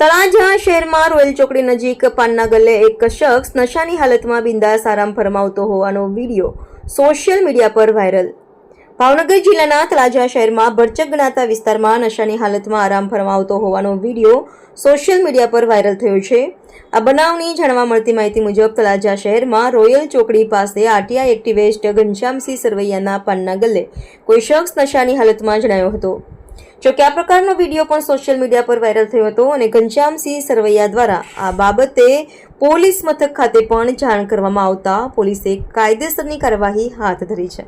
તળાજા શહેરમાં રોયલ ચોકડી નજીક પાનના ગલ્લે એક શખ્સ નશાની હાલતમાં બિંદાસ આરામ ફરમાવતો હોવાનો વીડિયો સોશિયલ મીડિયા પર વાયરલ. ભાવનગર જિલ્લાના તળાજા શહેરમાં ભરચક ગણાતા વિસ્તારમાં નશાની હાલતમાં આરામ ફરમાવતો હોવાનો વીડિયો સોશિયલ મીડિયા પર વાયરલ થયો છે. આ બનાવની જાણવા મળતી માહિતી મુજબ તળાજા શહેરમાં રોયલ ચોકડી પાસે આરટીઆઈ એક્ટિવેસ્ટ ઘનશ્યામસિંહ સરવૈયાના પાનના ગલ્લે કોઈ શખ્સ નશાની હાલતમાં જણાયો હતો. જોકે આ પ્રકારનો વીડિયો પણ સોશિયલ મીડિયા પર વાયરલ થયો હતો અને ઘનશ્યામસિંહ સરવૈયા દ્વારા આ બાબતે પોલીસ મથક ખાતે પણ જાણ કરવામાં આવતા પોલીસે કાયદેસરની કાર્યવાહી હાથ ધરી છે.